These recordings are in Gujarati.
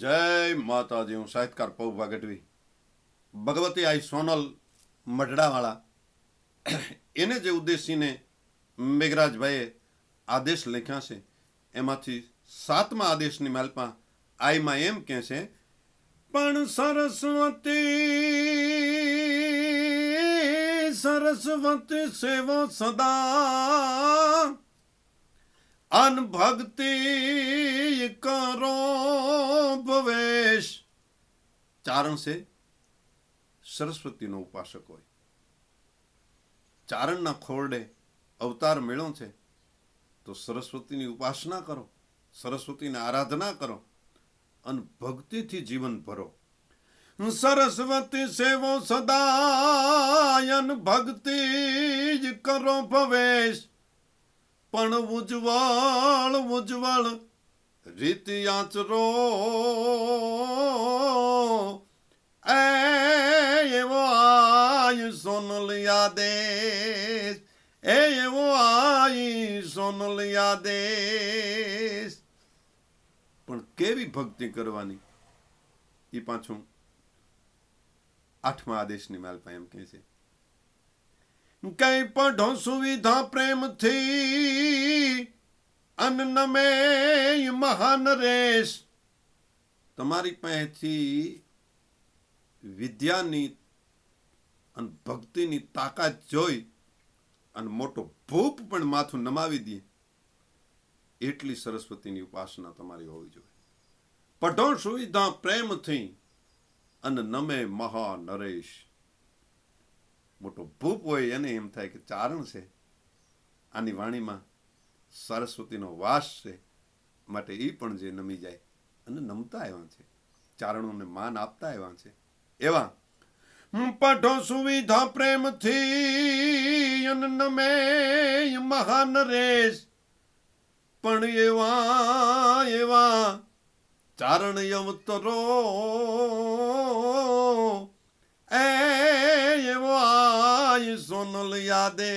જય માતાજી હું સાહિત્યકાર પૌભા ગઢવી ભગવતી આઈ સોનલ મઢડાવાળા એને જે ઉદ્દેશીને મેઘરાજભાઈએ આદેશ લખ્યા છે એમાંથી સાતમા આદેશની માલપા આઈમાં એમ કહે છે પણ સરસ્વતી સરસ્વતી સેવો સદા અન ભક્તિ કરો ભવેશ ચારણ અંશે સરસ્વતીનો ઉપાસક હોય. ચારણના ખોરડે અવતાર મેળો છે, તો સરસ્વતીની ઉપાસના કરો, સરસ્વતીની આરાધના કરો અને ભક્તિથી જીવન ભરો. સરસ્વતી સેવો સદાયન ભક્તિ જ કરો ભવેશ, પણ ઉજ્જવળ ઉજ્જવળ રીતિ આચરો. એ એવો આઈ સોનલ યાદેશ પણ કેવી ભક્તિ કરવાની? એ પાછું આઠમા આદેશની માલપા એમ કહે છે. કઈ પઢો સુવિધા પ્રેમથી અન્ન નમે મહાન રેશ. તમારી પાસેથી વિદ્યાની અને ભક્તિની તાકાત જોઈ અને મોટો ભૂપ પણ માથું નમાવી દે, એટલી સરસ્વતીની ઉપાસના તમારી હોવી જોઈએ. પઢો સુવિધા પ્રેમથી અને નમે મહા નરેશ મોટો ભૂપ હોય એને એમ થાય કે ચારણ છે. આની વાણીમાં સરસ્વતીનો વાસ છે માટે એ પણ જે નમી જાય, અને નમતા આવ્યા છે. ચારણોને માન આપતા આવ્યા છે. એવા પઢો સુવિધા પ્રેમથી અન નમે મહાન રેશ. પણ એવા એવા ચારણ યવતરો એ એવો આય સોનલ યાદે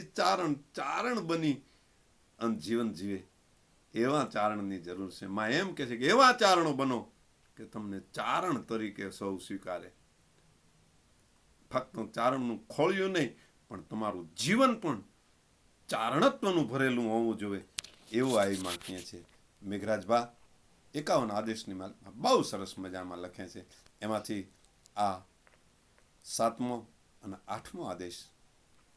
ચારણ ચારણ બની અને જીવન જીવે. એવા ચારણની જરૂર છે. માં એમ કે છે કે એવા ચારણો બનો કે તમને ચારણ તરીકે સૌ સ્વીકારે. ફક્ત ચારણનું ખોળ્યું નહીં, પણ તમારું જીવન પણ ચારણત્વનું ભરેલું હોવું જોઈએ, એવું આવી માગીએ છે. મેઘરાજભા એકાવન આદેશની માલમાં બહુ સરસ મજામાં લખે છે. એમાંથી આ સાતમો અને આઠમો આદેશ,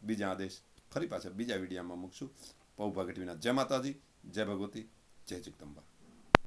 બીજા આદેશ ફરી પાછા બીજા વિડીયામાં મૂકશું. પૌભા ગઢવીના જય માતાજી, જય ભગવતી, જય જગદંબા